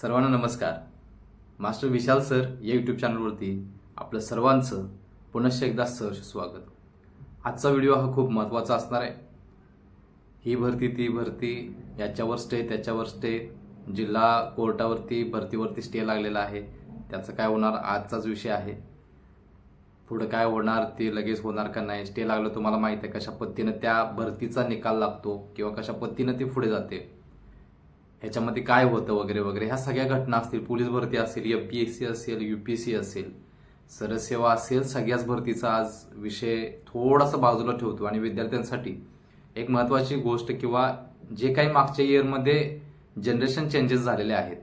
सर्वांना नमस्कार. Master Vishal sir या यूट्यूब चॅनलवरती आपलं सर्वांचं पुनश्च एकदा सहर्ष स्वागत. आजचा व्हिडिओ हा खूप महत्त्वाचा असणार आहे. ही भरती ती भरती याच्यावर स्टे त्याच्यावर स्टे जिल्हा कोर्टावरती भरतीवरती स्टे लागलेला आहे. त्याचं काय होणार आजचाच विषय आहे. पुढं काय होणार ते लगेच होणार का नाही स्टे लागलं तुम्हाला माहीत आहे कशा पद्धतीनं त्या भरतीचा निकाल लागतो किंवा कशा पद्धतीनं ती पुढे जाते. ह्याच्यामध्ये काय होतं वगैरे वगैरे ह्या सगळ्या घटना असतील पोलीस भरती असेल एफ पी एस सी असेल यू पी एस सी असेल सरसेवा असेल सगळ्याच भरतीचा आज विषय थोडासा बाजूला ठेवतो. आणि विद्यार्थ्यांसाठी एक महत्त्वाची गोष्ट किंवा जे काही मागच्या इयरमध्ये जनरेशन चेंजेस झालेले आहेत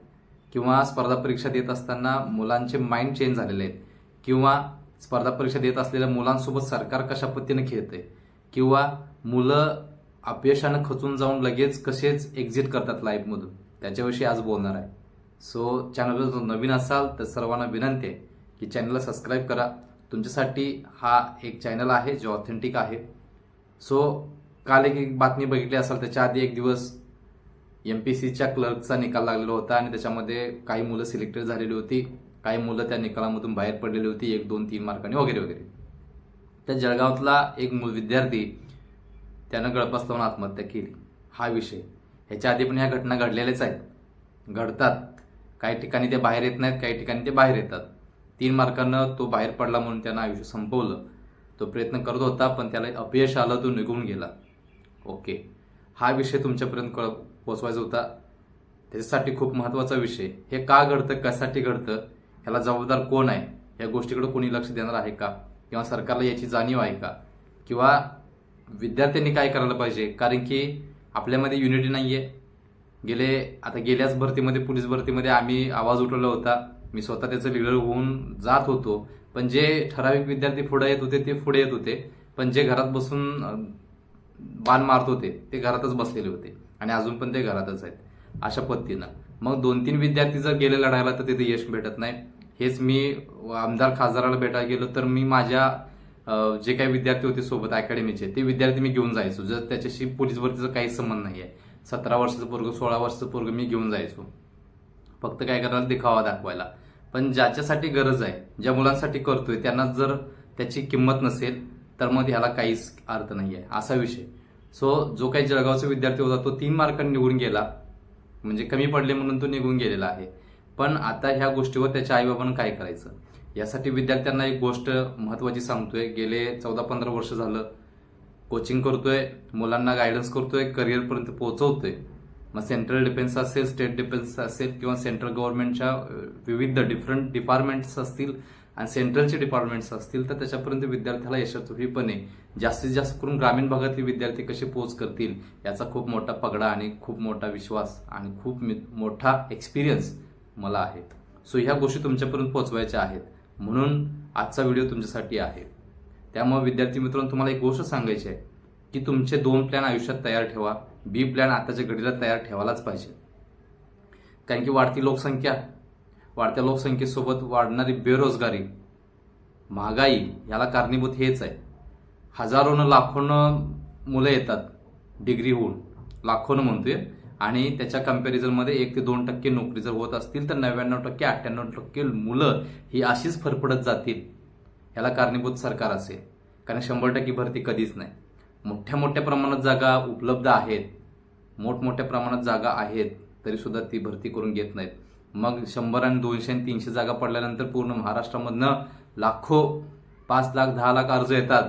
किंवा स्पर्धा परीक्षा देत असताना मुलांचे माइंड चेंज झालेले आहेत किंवा स्पर्धा परीक्षा देत असलेल्या मुलांसोबत सरकार कशा पद्धतीने खेळते किंवा मुलं अपयशानं खचून जाऊन लगेच कसेच एक्झिट करतात लाईफमधून त्याच्याविषयी आज बोलणार आहे. सो चॅनलवर जर नवीन असाल तर सर्वांना विनंती आहे की चॅनलला सबस्क्राईब करा. तुमच्यासाठी हा एक चॅनल आहे जो ऑथेंटिक आहे. सो काल एक एक बातमी बघितली असाल त्याच्या आधी एक दिवस एम पी सीच्या क्लर्कचा निकाल लागलेला होता आणि त्याच्यामध्ये काही मुलं सिलेक्टेड झालेली होती. काही मुलं त्या निकालामधून बाहेर पडलेली होती एक दोन तीन मार्कांनी वगैरे वगैरे. त्या जळगावातला एक मु- विद्यार्थी त्यानं गळपास लावून आत्महत्या केली. हा विषय ह्याच्या आधी पण ह्या घटना घडलेल्याच आहेत. घडतात. काही ठिकाणी ते बाहेर येत नाहीत काही ठिकाणी ते बाहेर येतात. तीन मार्कानं तो बाहेर पडला म्हणून त्यानं आयुष्य संपवलं. तो प्रयत्न करत होता पण त्याला अपयश आलं तो निघून गेला. ओके. हा विषय तुमच्यापर्यंत कळ पोचवायचा होता. त्याच्यासाठी खूप महत्त्वाचा विषय. हे का घडतं कशासाठी घडतं ह्याला जबाबदार कोण आहे? या गोष्टीकडे कोणी लक्ष देणार आहे का? किंवा सरकारला याची जाणीव आहे का? किंवा विद्यार्थ्यांनी काय करायला पाहिजे? कारण की आपल्यामध्ये युनिटी नाही आहे गेले आता गेल्याच भरतीमध्ये पोलीस भरतीमध्ये आम्ही आवाज उठवला होता. मी स्वतः त्याचं लिडर होऊन जात होतो. पण जे ठराविक विद्यार्थी पुढे येत होते ते पुढे येत होते. पण जे घरात बसून बाण मारत होते ते घरातच बसलेले होते. आणि अजून पण ते घरातच आहेत अशा पद्धतीनं. मग दोन तीन विद्यार्थी जर गेले लढायला तर तिथे यश भेटत नाही. हेच मी आमदार खासदाराला भेटायला गेलो तर मी माझ्या जे काही विद्यार्थी होते सोबत अकॅडमीचे ते विद्यार्थी मी घेऊन जायचो. जर त्याच्याशी पोलीस भरतीचा काही संबंध नाही आहे सतरा वर्षाचं पोरग सोळा वर्षाचं पोरग मी घेऊन जायचो. फक्त काय करायला दिखावा दाखवायला. पण ज्याच्यासाठी गरज आहे ज्या मुलांसाठी करतोय त्यांना जर त्याची किंमत नसेल तर मग ह्याला काहीच अर्थ नाही आहे असा विषय. सो जो काही जळगावचा विद्यार्थी होता तो तीन मार्कांनी निघून गेला. म्हणजे कमी पडले म्हणून तो निघून गेलेला आहे. पण आता ह्या गोष्टीवर त्याच्या आईबाबांना काय करायचं? यासाठी विद्यार्थ्यांना एक गोष्ट महत्वाची सांगतोय. गेले चौदा पंधरा वर्ष झालं. कोचिंग करतोय. मुलांना गायडन्स करतोय. करिअरपर्यंत पोहोचवतोय. मग सेंट्रल डिफेन्स असेल स्टेट डिफेन्स असेल किंवा सेंट्रल गव्हर्नमेंटच्या विविध डिफरंट डिपार्टमेंट्स असतील आणि सेंट्रलचे डिपार्टमेंट्स असतील तर त्याच्यापर्यंत विद्यार्थ्याला यशस्वीपणे जास्तीत जास्त करून ग्रामीण भागातले विद्यार्थी कसे पोच करतील याचा खूप मोठा पगडा आणि खूप मोठा विश्वास आणि खूप मी- मोठा एक्सपिरियन्स मला आहे. सो ह्या गोष्टी तुमच्यापर्यंत पोहोचवायच्या आहेत. म्हणून आजचा व्हिडिओ तुमच्यासाठी आहे. त्यामुळे विद्यार्थी मित्रांनो तुम्हाला एक गोष्ट सांगायची आहे की तुमचे दोन प्लॅन आयुष्यात तयार ठेवा बी प्लॅन आताच्या घडीला तयार ठेवायलाच पाहिजे. कारण की वाढती लोकसंख्या वाढत्या लोकसंख्येसोबत वाढणारी बेरोजगारी महागाई याला कारणीभूत हेच आहे. हजारोनं लाखोनं मुलं येतात डिग्री होऊन लाखोनं म्हणतोय. आणि त्याच्या कम्पॅरिझनमध्ये एक ते दोन टक्के नोकरी जर होत असतील तर नव्याण्णव टक्के अठ्ठ्याण्णव टक्के मुलं ही अशीच फरफडत जातील. याला कारणीभूत सरकार असेल. कारण शंभर टक्के भरती कधीच नाही. मोठ्या मोठ्या प्रमाणात जागा उपलब्ध आहेत. मोठमोठ्या प्रमाणात जागा आहेत तरीसुद्धा ती भरती करून घेत नाहीत. मग शंभर आणि दोनशे आणि तीनशे जागा पडल्यानंतर पूर्ण महाराष्ट्रामधनं लाखो पाच लाख दहा लाख अर्ज येतात.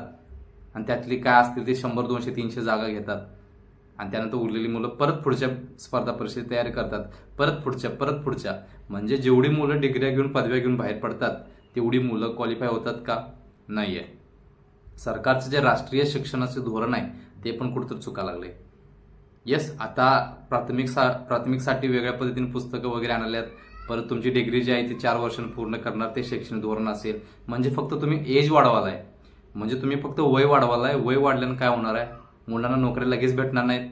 आणि त्यातली काय असतील ते शंभर दोनशे तीनशे जागा घेतात. आणि त्यानंतर उरलेली मुलं परत पुढच्या स्पर्धा परीक्षेची तयारी करतात. परत पुढच्या परत पुढच्या. म्हणजे जेवढी मुलं डिग्र्या घेऊन पदव्या घेऊन बाहेर पडतात तेवढी मुलं क्वालिफाय होतात का? नाही आहे सरकारचं जे राष्ट्रीय शिक्षणाचे धोरण आहे ते पण कुठंतरी चुका लागले येस आता प्राथमिक सा प्राथमिकसाठी वेगळ्या पद्धतीने पुस्तकं वगैरे आणल्यात. परत तुमची डिग्री जी आहे ती चार वर्षांनी पूर्ण करणार ते शैक्षणिक धोरण असेल. म्हणजे फक्त तुम्ही एज वाढवाला आहे म्हणजे तुम्ही फक्त वय वाढवाला आहे वय वाढल्यानं काय होणार आहे? मुलांना नोकऱ्या लगेच भेटणार नाहीत.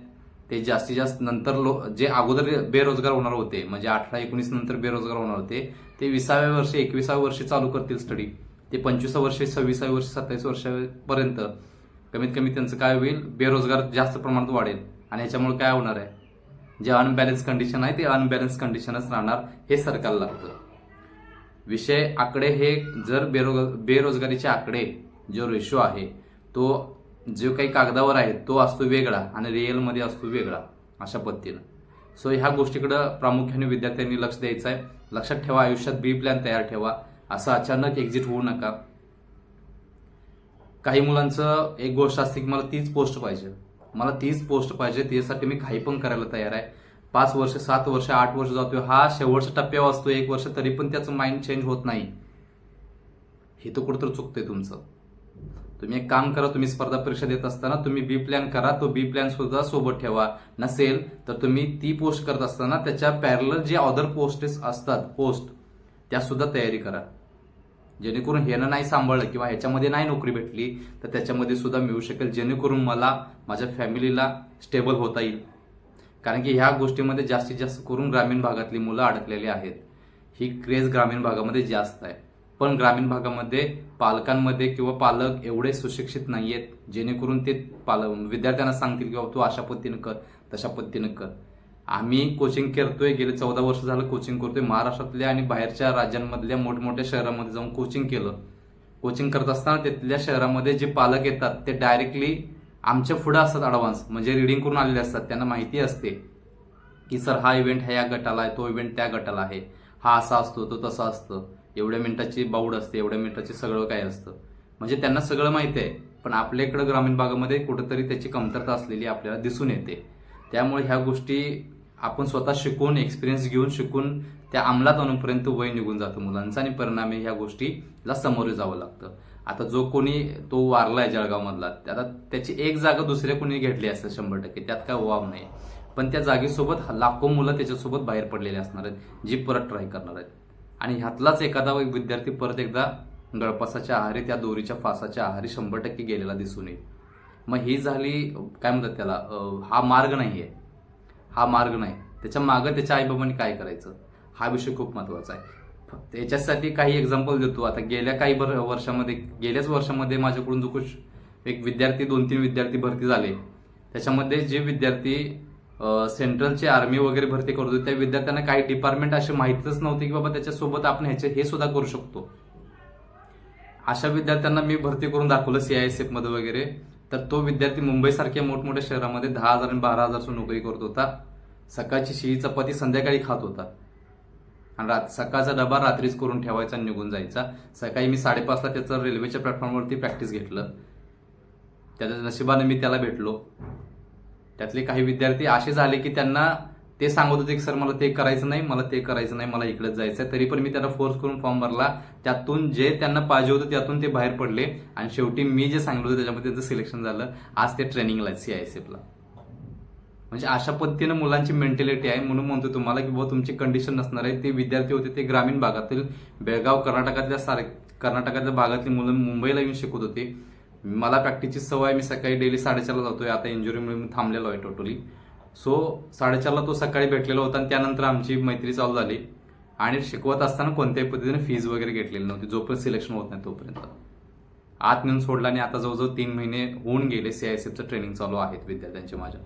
ते जास्तीत जास्त नंतर लो जे अगोदर बेरोजगार होणार होते म्हणजे अठरा एकोणीस नंतर बेरोजगार होणार होते ते विसाव्या वर्षी एकविसाव्या वर्षी चालू करतील स्टडी ते पंचवीसाव्या वर्षी सव्वीसाव्या वर्षी सत्तावीस वर्षापर्यंत कमीत कमी त्यांचं काय होईल? बेरोजगार जास्त प्रमाणात वाढेल. आणि ह्याच्यामुळे काय होणार आहे? जे अनबॅलन्स कंडिशन आहे ते अनबॅलन्स कंडिशनच राहणार हे सरकारला लागतं. विषय आकडे हे जर बेरोग बेरोजगारीचे आकडे जो रेशो आहे तो जो काही कागदावर आहे तो असतो वेगळा आणि रिअलमध्ये असतो वेगळा अशा पद्धतीनं. सो ह्या गोष्टीकडं प्रामुख्याने विद्यार्थ्यांनी लक्ष द्यायचं आहे. लक्षात ठेवा आयुष्यात बी प्लॅन तयार ठेवा. असं अचानक एक्झिट होऊ नका. काही मुलांचं एक गोष्ट असते की मला तीच पोस्ट पाहिजे. मला तीच पोस्ट पाहिजे त्यासाठी मी काही पण करायला तयार आहे. पाच वर्ष सात वर्ष आठ वर्ष जातोय. हा शेवटच्या टप्प्यावर असतो. एक वर्ष तरी पण त्याचं माइंड चेंज होत नाही. हे तर कुठंतरी चुकतंय तुमचं. तुम्ही एक काम करा तुम्ही स्पर्धा परीक्षा देत असताना तुम्ही बी प्लॅन करा तो बी प्लॅन सुद्धा सोबत ठेवा. नसेल तर तुम्ही ती पोस्ट करत असताना त्याच्या पॅरल जे अदर पोस्टेस असतात पोस्ट त्या सुद्धा तयारी करा. जेणेकरून ह्यानं नाही सांभाळलं किंवा ह्याच्यामध्ये नाही नोकरी भेटली तर त्याच्यामध्ये सुद्धा मिळू शकेल. जेणेकरून मला माझ्या फॅमिलीला स्टेबल होता येईल. कारण की ह्या गोष्टीमध्ये जास्तीत जास्त करून ग्रामीण भागातली मुलं अडकलेली आहेत. ही क्रेज ग्रामीण भागामध्ये जास्त आहे. पण ग्रामीण भागामध्ये पालकांमध्ये किंवा पालक एवढे सुशिक्षित नाही आहेत जेणेकरून ते पाल विद्यार्थ्यांना सांगतील की बाबा तू अशा पद्धतीनं कर तशा पद्धतीनं कर. आम्ही कोचिंग करतोय गेले चौदा वर्ष झालं कोचिंग करतोय. महाराष्ट्रातल्या आणि बाहेरच्या राज्यांमधल्या मोठमोठ्या शहरामध्ये जाऊन कोचिंग केलं. कोचिंग करत असताना तिथल्या शहरामध्ये जे पालक येतात ते डायरेक्टली आमच्या पुढे असतात ॲडव्हान्स म्हणजे रिडिंग करून आलेले असतात. त्यांना माहिती असते की सर हा इव्हेंट ह्या या गटाला आहे तो इव्हेंट त्या गटाला आहे. हा असा असतो तो तसा असतं. एवढ्या मिनिटाची बाऊड असते एवढ्या मिनिटाची सगळं काय असतं? म्हणजे त्यांना सगळं माहिती आहे पण आपल्या इकडं ग्रामीण भागामध्ये कुठंतरी त्याची कमतरता असलेली आपल्याला दिसून येते. त्यामुळे ह्या गोष्टी आपण स्वतः शिकून एक्सपिरियन्स घेऊन शिकून त्या अंमलात आणूपर्यंत वय निघून जातं मुलांचा आणि परिणामी ह्या गोष्टीला सामोरे जावं लागतं. आता जो कोणी तो वारला आहे जळगावमधला आता त्याची एक जागा दुसऱ्या कोणी घेतली असेल शंभर टक्के त्यात काय वाव नाही. पण त्या जागेसोबत लाखो मुलं त्याच्यासोबत बाहेर पडलेली असणार आहेत जी परत ट्राय करणार आहेत. आणि ह्यातलाच एखादा विद्यार्थी परत एकदा गळपासाच्या आहारी त्या दोरीच्या फासाच्या आहारी शंभर टक्के गेलेला दिसून येईल. मग ही झाली काय म्हणतात त्याला हा मार्ग नाही आहे हा मार्ग नाही. त्याच्या मागं त्याच्या आईबाबांनी काय करायचं? हा विषय खूप महत्त्वाचा आहे. फक्त याच्यासाठी काही एक्झाम्पल देतो. आता गेल्या काही वर्षामध्ये गेल्याच वर्षामध्ये माझ्याकडून जो कुछ एक विद्यार्थी दोन तीन विद्यार्थी भरती झाले. त्याच्यामध्ये जे विद्यार्थी सेंट्रलचे आर्मी वगैरे भरती करत होते. त्या विद्यार्थ्यांना काही डिपार्टमेंट असे माहितीच नव्हते की बाबा त्याच्यासोबत आपण ह्याचे हे सुद्धा करू शकतो. अशा विद्यार्थ्यांना मी भरती करून दाखवलं सीआयएसएफमध्ये वगैरे. तर तो विद्यार्थी मुंबईसारख्या मोठमोठ्या शहरामध्ये दहा हजार आणि बारा हजारची नोकरी करत होता. सकाळची शिळी चपाती संध्याकाळी खात होता. आणि रात सकाळचा डबा रात्रीच करून ठेवायचा आणि निघून जायचा. सकाळी मी साडेपाचला त्याचं रेल्वेच्या प्लॅटफॉर्मवरती प्रॅक्टिस घेतलं. त्याच्या नशिबाने मी त्याला भेटलो. त्यातले काही विद्यार्थी असे झाले की त्यांना ते सांगत होते की सर मला ते करायचं नाही मला ते करायचं नाही मला इकडेच जायचं आहे तरी पण मी त्यांना फोर्स करून फॉर्म भरला. त्यातून जे त्यांना पाहिजे होतं त्यातून ते बाहेर पडले. आणि शेवटी मी जे सांगितलं होतं त्याच्यामध्ये त्यांचं सिलेक्शन झालं. आज ते ट्रेनिंगला सी आय एफला म्हणजे अशा पद्धतीनं मुलांची मेंटॅलिटी आहे. म्हणून म्हणतो तुम्हाला की बाबा तुमची कंडिशन नसणार आहे. ते विद्यार्थी होते ते ग्रामीण भागातील बेळगाव कर्नाटकातल्या सार कर्नाटकातल्या भागातली मुलं मुंबईला येऊन शिकत होते. मला प्रॅक्टिसची सवय मी सकाळी डेली साडेचारला जातोय. आता इंजुरीमुळे मी थांबलेलो आहे टोटली सो साडेचारला तो सकाळी भेटलेला होता आणि त्यानंतर आमची मैत्री चालू झाली. आणि शिकवत असताना कोणत्याही पद्धतीने फीज वगैरे घेतलेली नव्हती. जोपर्यंत सिलेक्शन होत नाही तोपर्यंत. आत नेऊन सोडला आणि आता जवळजवळ तीन महिने होऊन गेले सीआयएसएफचं ट्रेनिंग चालू आहेत विद्यार्थ्यांचे माझ्या.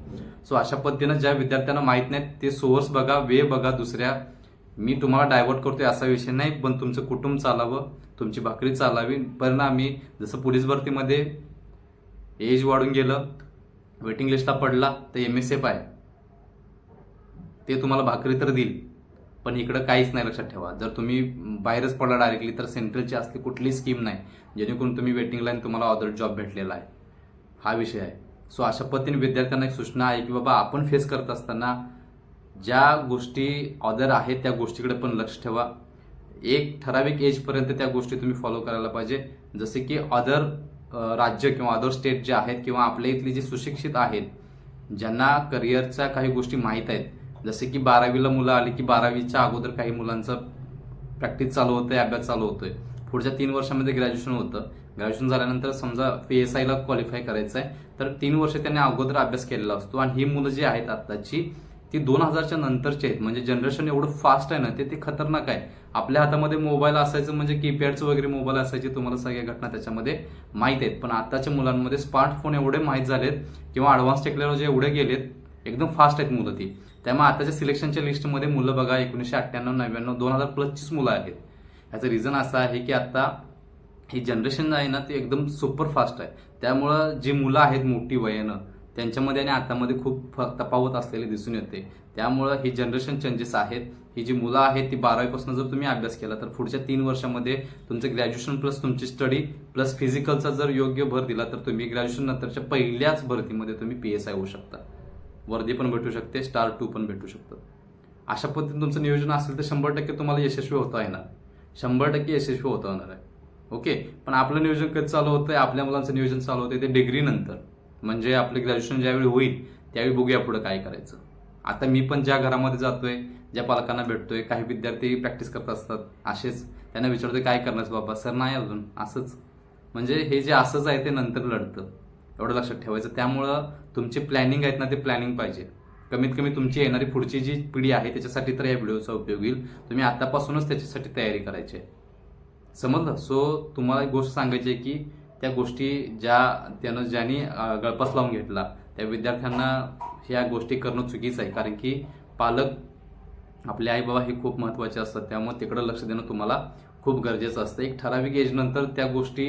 सो अशा पद्धतीनं ज्या विद्यार्थ्यांना माहीत नाहीत ते सोर्स बघा वे बघा दुसऱ्या मी तुम्हाला डायव्हर्ट करतोय असा विषय नाही पण तुमचं कुटुंब चालावं तुमची भाकरी चालावी. परिणामी जसं पोलीस भरतीमध्ये एज वाढून गेलं वेटिंग लिस्टला पडला तर एम एस एफ आहे. ते तुम्हाला भाकरी तर देईल पण इकडं काहीच नाही लक्षात ठेवा. जर तुम्ही बाहेरच पडला डायरेक्टली तर सेंट्रलची असली कुठली स्कीम नाही जेणेकरून तुम्ही वेटिंग लाईन तुम्हाला ऑदर जॉब भेटलेला आहे. हा विषय आहे. सो अशा पद्धतीने विद्यार्थ्यांना एक सूचना आहे की बाबा आपण फेस करत असताना ज्या गोष्टी ऑदर आहेत त्या गोष्टीकडे पण लक्ष ठेवा. एक ठराविक एजपर्यंत त्या गोष्टी तुम्ही फॉलो करायला पाहिजे. जसे की अदर राज्य किंवा अदर स्टेट जे आहेत किंवा आपल्या इथली जी सुशिक्षित आहेत ज्यांना करिअरच्या काही गोष्टी माहीत आहेत. जसे की बारावीला मुलं आली की बारावीच्या अगोदर काही मुलांचं प्रॅक्टिस चालू होतंय अभ्यास चालू होतोय. पुढच्या तीन वर्षामध्ये ग्रॅज्युएशन होतं. ग्रॅज्युएशन झाल्यानंतर समजा पी एस आयला क्वालिफाय करायचं आहे तर तीन वर्ष त्यांनी अगोदर अभ्यास केलेला असतो. आणि ही मुलं जी आहेत आत्ताची ती दोन हजारच्या नंतरची आहेत. म्हणजे जनरेशन एवढं फास्ट आहे ना ते ते खतरनाक आहे. आपल्या हातामध्ये मोबाईल असायचं म्हणजे कीपॅडचं वगैरे मोबाईल असायचे तुम्हाला सगळ्या घटना त्याच्यामध्ये माहीत आहेत. पण आताच्या मुलांमध्ये स्मार्टफोन एवढे माहीत झालेत किंवा ॲडव्हान्स टेक्नॉलॉजी एवढे गेलेत एकदम फास्ट आहेत मुलं ती. त्यामुळे आताच्या सिलेक्शनच्या लिस्टमध्ये मुलं बघा एकोणीसशे अठ्ठ्याण्णव नव्याण्णव दोन हजार प्लसचीच मुलं आहेत. ह्याचं रिझन असं आहे की आता ही जनरेशन आहे ना ती एकदम सुपर फास्ट आहे. त्यामुळं जी मुलं आहेत मोठी वयानं त्यांच्यामध्ये आणि आतामध्ये खूप फ- तफावत असलेली दिसून येते. त्यामुळं ही जनरेशन चेंजेस आहेत. ही जी मुलं आहेत ती बारावीपासून जर तुम्ही अभ्यास केला तर पुढच्या तीन वर्षामध्ये तुमचं ग्रॅज्युएशन प्लस तुमची स्टडी प्लस फिजिकलचा जर योग्य भर दिला तर तुम्ही ग्रॅज्युएशन नंतरच्या पहिल्याच भरतीमध्ये तुम्ही पी एस आय होऊ शकता. वर्दी पण भेटू शकते स्टार टू पण भेटू शकतं. अशा पद्धतीने तुमचं नियोजन असेल तर शंभर टक्के तुम्हाला यशस्वी होता येणार. शंभर टक्के यशस्वी होता येणार आहे. ओके? पण आपलं नियोजन कधी चालू होतं आपल्या मुलांचं नियोजन चालू होतं ते डिग्रीनंतर म्हणजे आपलं ग्रॅज्युएशन ज्यावेळी होईल त्यावेळी बघूया पुढे काय करायचं. आता मी पण ज्या घरामध्ये जातोय ज्या पालकांना भेटतोय काही विद्यार्थी प्रॅक्टिस करत असतात असेच त्यांना विचारतोय काय करणार बाबा? सर नाही अजून. असंच. म्हणजे हे जे असंच आहे ते नंतर लढतं. एवढं लक्षात ठेवायचं. त्यामुळं तुमची प्लॅनिंग आहेत ना ते प्लॅनिंग पाहिजे. कमीत कमी तुमची येणारी पुढची जी पिढी आहे त्याच्यासाठी तर या व्हिडिओचा उपयोग होईल. तुम्ही आतापासूनच त्याच्यासाठी तयारी करायची आहे. समजलं? सो तुम्हाला एक गोष्ट सांगायची आहे की त्या गोष्टी ज्या त्यानं ज्यांनी गळपास लावून घेतला त्या विद्यार्थ्यांना ह्या गोष्टी करणं चुकीचं आहे. कारण की पालक आपले आई बाबा हे खूप महत्त्वाचे असतात. त्यामुळे तिकडं लक्ष देणं तुम्हाला खूप गरजेचं असतं. एक ठराविक एजनंतर त्या गोष्टी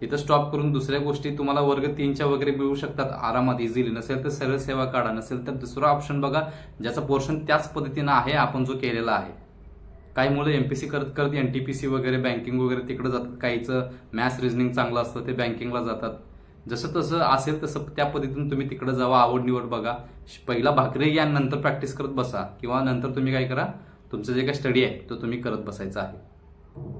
तिथं स्टॉप करून दुसऱ्या गोष्टी तुम्हाला वर्ग तीनच्या वगैरे मिळू शकतात. आरामात इझिली नसेल तर सरळ सेवा काढा. नसेल तर दुसरा ऑप्शन बघा. ज्याचा पोर्शन त्याच पद्धतीनं आहे आपण जो केलेला आहे. काही मुलं एम पी सी करत करत एन टी पी सी वगैरे बँकिंग वगैरे तिकडे जातात. काहीचं मॅथ्स रिझनिंग चांगलं असतं ते बँकिंगला जातात. जसं तसं असेल तसं त्या पद्धतीने तुम्ही तिकडे जावा आवड निवड बघा. पहिला भाकरी घ्या नंतर प्रॅक्टिस करत बसा. किंवा नंतर तुम्ही काय करा तुमचं जे काही स्टडी आहे तो तुम्ही करत बसायचा आहे.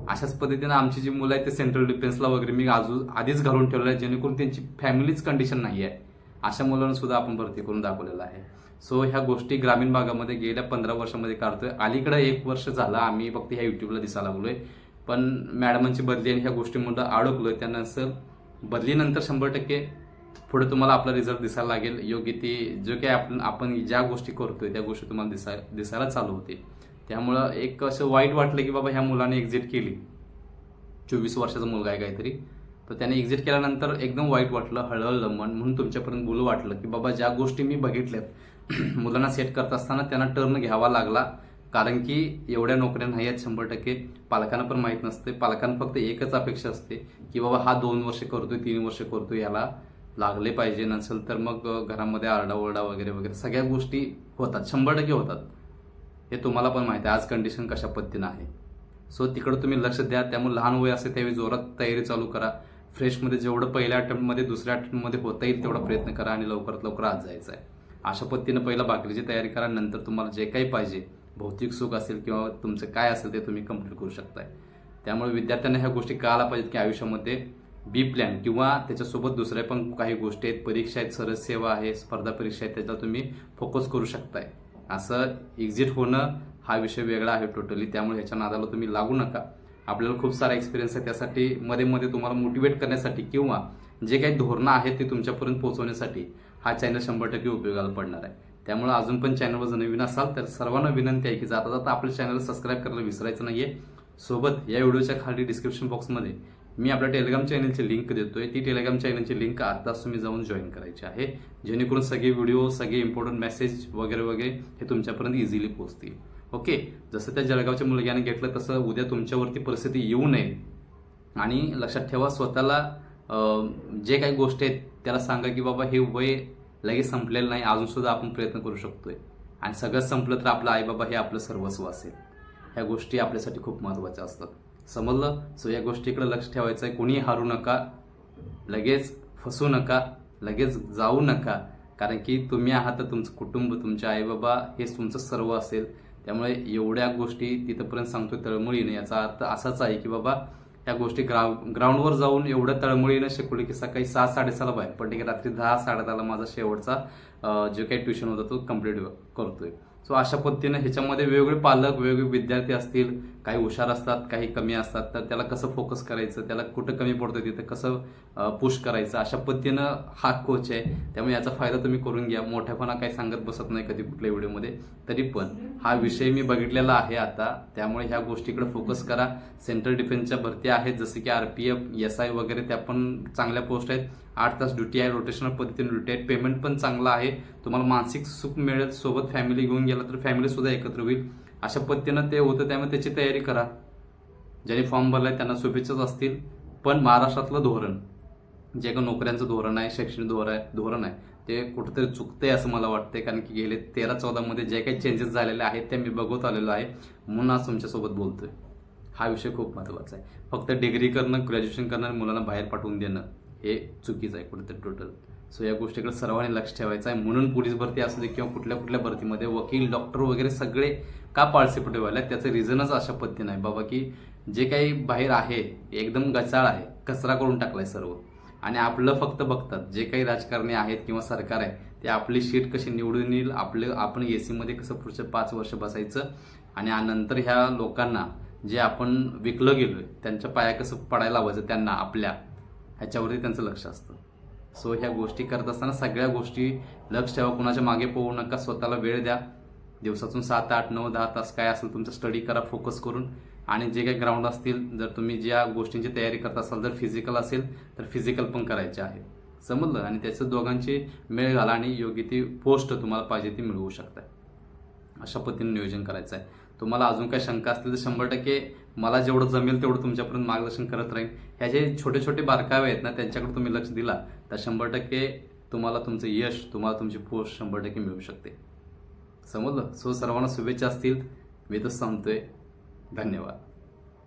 अशाच पद्धतीनं आमची जी मुलं आहेत ते सेंट्रल डिफेन्सला वगैरे मी अजून आधीच घालून ठेवलं आहे जेणेकरून त्यांची फॅमिलीच कंडिशन नाही आहे अशा मुलांना सुद्धा आपण भरती करून दाखवलेलं आहे. सो ह्या गोष्टी ग्रामीण भागामध्ये गेल्या पंधरा वर्षामध्ये काढतोय. अलीकडे एक वर्ष झालं आम्ही फक्त ह्या युट्यूबला दिसायला लागलोय. पण मॅडमांची बदली आणि ह्या गोष्टीमध्ये अडकलोय. त्यानंतर बदलीनंतर शंभर टक्के पुढे तुम्हाला आपला रिझल्ट दिसायला लागेल. योग्य ती जो काही आपण आपण ज्या गोष्टी करतोय त्या गोष्टी तुम्हाला दिसाय दिसायला चालू होते त्यामुळं एक असं वाईट वाटलं की बाबा ह्या मुलाने एक्झिट केली. चोवीस वर्षाचा मुलगा आहे काहीतरी. तर त्याने एक्झिट केल्यानंतर एकदम वाईट वाटलं हळहळलं मन म्हणून तुमच्यापर्यंत बोलू वाटलं की बाबा ज्या गोष्टी मी बघितल्यात मुलांना सेट करत असताना त्यांना टर्न घ्यावा लागला. कारण की एवढ्या नोकऱ्या नाही आहेत शंभर टक्के. पालकांना पण माहीत नसते. पालकांना फक्त एकच अपेक्षा असते की बाबा हा दोन वर्ष करतोय तीन वर्ष करतोय याला लागले पाहिजे नसेल तर मग घरामध्ये आरडाओरडा वगैरे वगैरे सगळ्या गोष्टी होतात. शंभर टक्के होतात. हे तुम्हाला पण माहिती आहे. आज कंडिशन कशा पद्धतीनं आहे? सो तिकडं तुम्ही लक्ष द्या. त्यामुळे लहान वय असते त्यावेळी जोरात तयारी चालू करा. फ्रेशमध्ये जेवढं पहिल्या अटेम्प्टमध्ये दुसऱ्या अटेम्प्टमध्ये होता येईल तेवढा प्रयत्न करा आणि लवकरात लवकर आज जायचं आहे. अशा पद्धतीनं पहिला भाकरीची तयारी करा नंतर तुम्हाला जे काही पाहिजे भौतिक सुख असेल किंवा तुमचं काय असेल ते तुम्ही कंप्लीट करू शकताय. त्यामुळे विद्यार्थ्यांना ह्या गोष्टी कळायला पाहिजेत की आयुष्यामध्ये बी प्लॅन किंवा त्याच्यासोबत दुसऱ्या पण काही गोष्टी आहेत. परीक्षा आहेत सरस सेवा आहे स्पर्धा परीक्षा आहेत त्याच्यावर तुम्ही फोकस करू शकताय. असं एक्झिट होणं हा विषय वेगळा आहे टोटली त्यामुळे ह्याच्या नादाला तुम्ही लागू नका. आपल्याला खूप सारा एक्सपिरियन्स आहे. त्यासाठी मध्ये मध्ये तुम्हाला मोटिवेट करण्यासाठी किंवा जे काही धोरणं आहेत ते तुमच्यापर्यंत पोहोचवण्यासाठी हा चॅनल शंभर टक्के उपयोगाला पडणार आहे. त्यामुळे अजून पण चॅनलवर जर नवीन असाल तर सर्वांना विनंती आहे की जाता जाता आपल्या चॅनल सबस्क्राईब करायला विसरायचं नाहीये. सोबत या व्हिडिओच्या खाली डिस्क्रिप्शन बॉक्समध्ये मी आपल्या टेलिग्राम चॅनलची लिंक देतोय. ती टेलिग्राम चॅनलची लिंक आताच तुम्ही जाऊन जॉईन करायची आहे. जेणेकरून सगळे व्हिडिओ सगळे इम्पॉर्टंट मेसेज वगैरे वगैरे हे तुमच्यापर्यंत इझिली पोहोचतील. ओके? जसं त्या जळगावच्या मुलग्याने घेतलं तसं उद्या तुमच्यावरती परिस्थिती येऊ नये. आणि लक्षात ठेवा स्वतःला जे काही गोष्टी आहेत त्याला सांगा की बाबा हे वय लगेच संपलेलं नाही अजून सुद्धा आपण प्रयत्न करू शकतोय. आणि सगळं संपलं तर आपलं आईबाबा हे आपलं सर्वस्व असेल. ह्या गोष्टी आपल्यासाठी खूप महत्त्वाच्या असतात. समजलं? सो या गोष्टीकडे लक्ष ठेवायचं आहे कोणीही हारू नका. लगेच फसू नका. लगेच जाऊ नका. कारण की तुम्ही आहात तर तुमचं कुटुंब तुमचे आईबाबा हेच तुमचं सर्व असेल. त्यामुळे एवढ्या गोष्टी तिथंपर्यंत सांगतोय तळमळीने याचा अर्थ असाच आहे की बाबा या गोष्टी ग्राउ ग्राउंडवर जाऊन एवढं तळमळीनं शिकवले की सकाळी सहा साडेसहाला बाहेर पडले की रात्री दहा साडेदहाला माझा शेवटचा जो काही ट्युशन होता तो कंप्लीट करतोय. सो अशा पद्धतीनं ह्याच्यामध्ये वेगवेगळे पालक वेगवेगळे विद्यार्थी असतील काही हुशार असतात काही कमी असतात तर त्याला कसं फोकस करायचं त्याला कुठं कमी पडतं तिथं कसं पुश करायचं अशा पद्धतीनं हा कोच आहे. त्यामुळे याचा फायदा तुम्ही करून घ्या. मोठ्यापणा काही सांगत बसत नाही कधी कुठल्या व्हिडिओमध्ये तरी पण. हा विषय मी बघितलेला आहे आता. त्यामुळे ह्या गोष्टीकडे फोकस करा. सेंट्रल डिफेन्सच्या भरती आहेत जसं की R P F S I वगैरे त्या पण चांगल्या पोस्ट आहेत. आठ तास ड्युटी आहे रोटेशनल पद्धतीने ड्युटी आहे. पेमेंट पण चांगलं आहे. तुम्हाला मानसिक सुख मिळेल. सोबत फॅमिली घेऊन गेला तर फॅमिली सुद्धा एकत्र होईल. अशा पद्धतीनं ते होतं त्यामुळे त्याची तयारी करा. ज्यांनी फॉर्म भरलाय त्यांना शुभेच्छाच असतील. पण महाराष्ट्रातलं धोरण जे काही नोकऱ्यांचं धोरण आहे शैक्षणिक धोरण आहे धोरण आहे ते कुठेतरी चुकतंय असं मला वाटतंय. कारण की गेले तेरा चौदामध्ये जे काही चेंजेस झालेले आहेत ते मी बघत आलेलो आहे. म्हणून आज तुमच्यासोबत बोलतोय. हा विषय खूप महत्त्वाचा आहे. फक्त डिग्री करणं ग्रॅज्युएशन करणं मुलांना बाहेर पाठवून देणं हे चुकीचं आहे कुठेतरी टोटल सो या गोष्टीकडे सर्वांनी लक्ष ठेवायचं आहे. म्हणून पोलीस भरती असू दे किंवा कुठल्या कुठल्या भरतीमध्ये वकील डॉक्टर वगैरे सगळे का पार्टिसिपेट व्हायला त्याचं रिझनच अशा पद्धतीनं आहे. बाबा की जे काही बाहेर आहे एकदम गचाळ आहे कचरा करून टाकलाय सर्व. आणि आपलं फक्त बघतात. जे काही राजकारणी आहेत किंवा सरकार आहे ते आपली शीट कशी निवडून येईल आपलं आपण ए सीमध्ये कसं पुढच्या पाच वर्ष बसायचं आणि नंतर ह्या लोकांना जे आपण विकलं गेलोय त्यांच्या पाया कसं पडायला हवायचं त्यांना आपल्या ह्याच्यावरती त्यांचं लक्ष असतं. सो ह्या गोष्टी करत असताना सगळ्या गोष्टी लक्ष ठेवा. कुणाच्या मागे पोहू नका. स्वतःला वेळ द्या. दिवसातून सात आठ नऊ दहा तास काय असेल तुमचं स्टडी करा फोकस करून. आणि जे काही ग्राउंड असतील जर तुम्ही ज्या गोष्टींची तयारी करत असाल जर फिजिकल असेल तर फिजिकल पण करायचे आहे. समजलं? आणि त्याचं दोघांची मेळ घाला आणि योग्य ती पोस्ट तुम्हाला पाहिजे ती मिळवू शकताय अशा पद्धतीने नियोजन करायचं आहे. तुम्हाला अजून काही शंका असतील तर शंभर टक्के मला जेवढं जमेल तेवढं तुमच्यापर्यंत मार्गदर्शन करत राहीन. ह्या जे छोटे छोटे बारकावे आहेत ना त्यांच्याकडे तुम्ही लक्ष दिला तर शंभर टक्के तुम्हाला तुमचं यश तुम्हाला तुमची पोस्ट शंभर टक्के मिळू शकते. समजलं? सो सर्वांना शुभेच्छा असतील. मी तर सांगतोय धन्यवाद.